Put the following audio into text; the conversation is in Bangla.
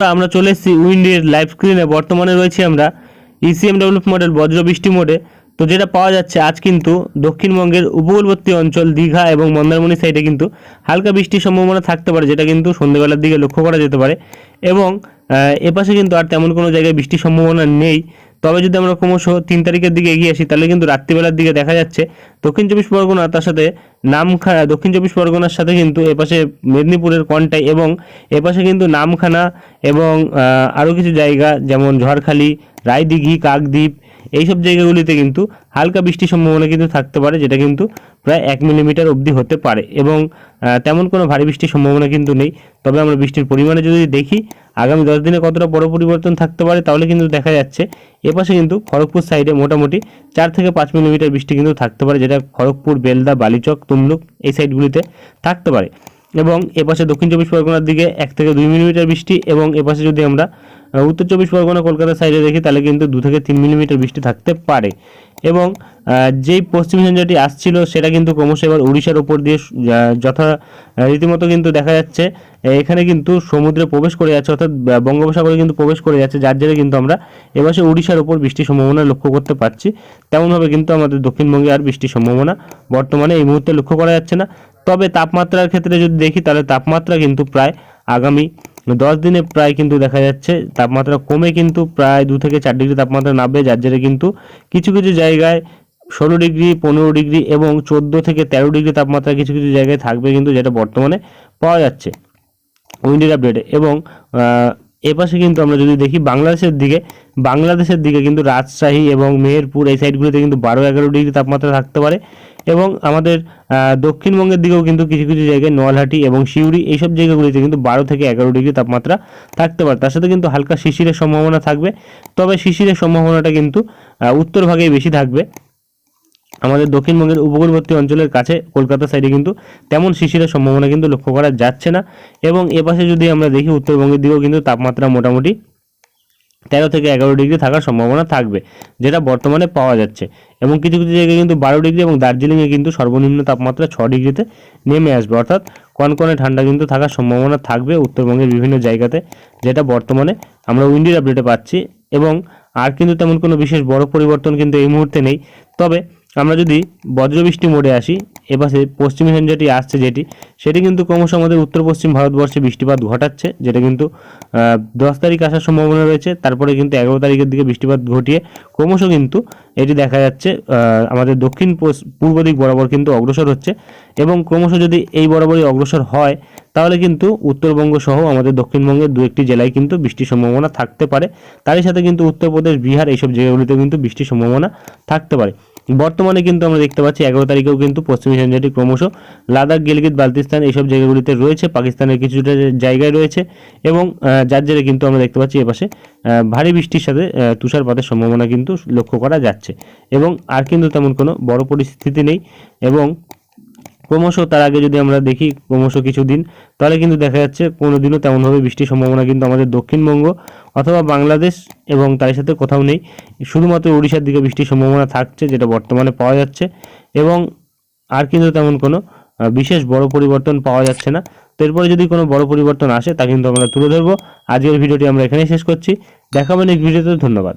আমরা চলে এসেছি উইন্ডের লাইভ স্ক্রিনে বর্তমানে রয়েছি আমরা E ইসিএম ডেভেলপ মডেল বজ্র বৃষ্টি মোডে তো যেটা পাওয়া যাচ্ছে আজ কিন্তু দক্ষিণবঙ্গের উপকূলবর্তী অঞ্চল দীঘা এবং মন্দারমণি সাইডে কিন্তু হালকা বৃষ্টির সম্ভাবনা থাকতে পারে, যেটা কিন্তু সন্ধ্যেবেলার দিকে লক্ষ্য করা যেতে পারে। এবং এপাশে কিন্তু আর তেমন কোনো জায়গায় বৃষ্টির সম্ভাবনা নেই। তবে যদি আমরা ক্রমশ তিন তারিখের দিকে এগিয়ে আসি, তাহলে কিন্তু রাত্রিবেলার দিকে দেখা যাচ্ছে দক্ষিণ চব্বিশ পরগনা তার সাথে নামখানা দক্ষিণ চব্বিশ পরগনার সাথে কিন্তু এপাশে মেদিনীপুরের কন্টাই এবং এপাশে কিন্তু নামখানা এবং আরও কিছু জায়গা যেমন ঝড়খালি, রায়দিঘি, কাকদ্বীপ এইসব জায়গাগুলিতে কিন্তু হালকা বৃষ্টির সম্ভাবনা কিন্তু থাকতে পারে, যেটা কিন্তু প্রায় এক মিলিমিটার অবধি হতে পারে। এবং তেমন কোনো ভারী বৃষ্টির সম্ভাবনা কিন্তু নেই। তবে আমরা বৃষ্টির পরিমাণে যদি দেখি, আগামী দশ দিনে কতটা বড় পরিবর্তন থাকতে পারে তাহলে কিন্তু দেখা যাচ্ছে এপাশে কিন্তু খড়গপুর সাইডে মোটামুটি চার থেকে পাঁচ মিলিমিটার বৃষ্টি কিন্তু থাকতে পারে, যেটা খড়গপুর, বেলদা, বালিচক, তমলুক এই সাইডগুলিতে থাকতে পারে। এবং এপাশে দক্ষিণ চব্বিশ পরগনার দিকে এক থেকে দুই মিলিমিটার বৃষ্টি এবং এপাশে যদি আমরা উত্তর চব্বিশ পরগনা কলকাতার সাইডে দেখি, তাহলে কিন্তু দু থেকে তিন মিলিমিটার বৃষ্টি থাকতে পারে। এবং যেই পশ্চিম ঝঞ্ঝাটি আসছিল, সেটা কিন্তু ক্রমশ এবার উড়িষ্যার ওপর দিয়ে যথা রীতিমতো কিন্তু দেখা যাচ্ছে। এখানে কিন্তু সমুদ্রে প্রবেশ করে যাচ্ছে, অর্থাৎ বঙ্গোপসাগরে কিন্তু প্রবেশ করে যাচ্ছে। যার জেরে কিন্তু আমরা এবারে উড়িষ্যার ওপর বৃষ্টির সম্ভাবনা লক্ষ্য করতে পারছি। তেমনভাবে কিন্তু আমাদের দক্ষিণবঙ্গে আর বৃষ্টির সম্ভাবনা বর্তমানে এই মুহূর্তে লক্ষ্য করা যাচ্ছে না। তবে তাপমাত্রার ক্ষেত্রে যদি দেখি, তাহলে তাপমাত্রা কিন্তু প্রায় আগামী দশ দিনে প্রায় কিন্তু দেখা যাচ্ছে, তাপমাত্রা কমে কিন্তু প্রায় দু থেকে চার ডিগ্রি তাপমাত্রা নামবে, যার জেরে কিন্তু কিছু কিছু জায়গায় ষোলো ডিগ্রি, পনেরো ডিগ্রি এবং চোদ্দ থেকে তেরো ডিগ্রি তাপমাত্রা কিছু কিছু জায়গায় থাকবে কিন্তু যেটা বর্তমানে পাওয়া যাচ্ছে। উইন্ডের আপডেটে এবং এপাশে কিন্তু আমরা যদি দেখি বাংলাদেশের দিকে বাংলাদেশের দিকে কিন্তু রাজশাহী এবং মেহেরপুর এই সাইডগুলোতে কিন্তু বারো এগারো ডিগ্রি তাপমাত্রা থাকতে পারে এবং আমাদের দক্ষিণবঙ্গের দিকেও কিন্তু কিছু কিছু জায়গায় নোয়ালহাটি এবং সিউড়ি এইসব জায়গাগুলিতে কিন্তু বারো থেকে এগারো ডিগ্রি তাপমাত্রা থাকতে পারে। তার সাথে কিন্তু হালকা শিশিরের সম্ভাবনা থাকবে, তবে শিশিরের সম্ভাবনাটা কিন্তু উত্তর ভাগেই বেশি থাকবে। আমাদের দক্ষিণবঙ্গের উপকূলবর্তী অঞ্চলের কাছে, কলকাতা সাইডে কিন্তু তেমন শিশিরের সম্ভাবনা কিন্তু লক্ষ্য করা যাচ্ছে না। এবং এপাশে যদি আমরা দেখি, উত্তরবঙ্গের দিকেও কিন্তু তাপমাত্রা মোটামুটি তেরো থেকে এগারো ডিগ্রি থাকার সম্ভাবনা থাকবে, যেটা বর্তমানে পাওয়া যাচ্ছে। এবং কিছু কিছু জায়গায় কিন্তু বারো ডিগ্রি এবং দার্জিলিংয়ে কিন্তু সর্বনিম্ন তাপমাত্রা ছ ডিগ্রিতে নেমে আসবে। অর্থাৎ কনকনে ঠান্ডা কিন্তু থাকার সম্ভাবনা থাকবে উত্তরবঙ্গের বিভিন্ন জায়গাতে, যেটা বর্তমানে আমরা উইন্ডির আপডেটে পাচ্ছি। এবং আর কিন্তু তেমন কোনো বিশেষ বড় পরিবর্তন কিন্তু এই মুহূর্তে নেই। তবে আমরা যদি বজ্রবৃষ্টি মোডে আসি, এপাশে পশ্চিমী ঝঞ্ঝাটি আসছে যেটি, সেটি কিন্তু ক্রমশ আমাদের উত্তর পশ্চিম ভারতবর্ষে বৃষ্টিপাত ঘটাচ্ছে, যেটা কিন্তু দশ তারিখ আসার সম্ভাবনা রয়েছে, তারপরে কিন্তু এগারো তারিখের দিকে বৃষ্টিপাত ঘটিয়ে ক্রমশ কিন্তু এটি দেখা যাচ্ছে আমাদের দক্ষিণ পূর্ব দিক বরাবর কিন্তু অগ্রসর হচ্ছে এবং ক্রমশ যদি এই বরাবরই অগ্রসর হয়, তাহলে কিন্তু উত্তরবঙ্গ সহ আমাদের দক্ষিণবঙ্গের দু একটি জেলায় কিন্তু বৃষ্টির সম্ভাবনা থাকতে পারে। তারই সাথে কিন্তু উত্তরপ্রদেশ, বিহার এইসব জায়গাগুলিতে কিন্তু বৃষ্টির সম্ভাবনা থাকতে পারে। বর্তমানে কিন্তু আমরা দেখতে পাচ্ছি এগারো তারিখেও কিন্তু পশ্চিমী সেনজাটি ক্রমশ লাদাখ, গিলগিত, বালতিস্তান এইসব জায়গাগুলিতে রয়েছে। পাকিস্তানের কিছুটা জায়গায় রয়েছে এবং যার জেরে কিন্তু আমরা দেখতে পাচ্ছি এপাশে ভারী বৃষ্টির সাথে তুষারপাতের সম্ভাবনা কিন্তু লক্ষ্য করা যাচ্ছে। এবং আর কিন্তু তেমন কোনো বড় পরিস্থিতি নেই এবং ক্রমশ তার আগে যদি আমরা দেখি ক্রমশ কিছুদিন, তাহলে কিন্তু দেখা যাচ্ছে কোনো দিনও তেমনভাবে বৃষ্টির সম্ভাবনা কিন্তু আমাদের দক্ষিণবঙ্গ অথবা বাংলাদেশ এবং তার সাথে কোথাও নেই। শুধুমাত্র উড়িষ্যার দিকে বৃষ্টির সম্ভাবনা থাকছে, যেটা বর্তমানে পাওয়া যাচ্ছে এবং আর কিন্তু তেমন কোনো বিশেষ বড় পরিবর্তন পাওয়া যাচ্ছে না। তো এরপরে যদি কোনো বড় পরিবর্তন আসে, তা কিন্তু আমরা তুলে ধরবো। আজকের ভিডিওটি আমরা এখানেই শেষ করছি। দেখাবেন এই ভিডিওতে, ধন্যবাদ।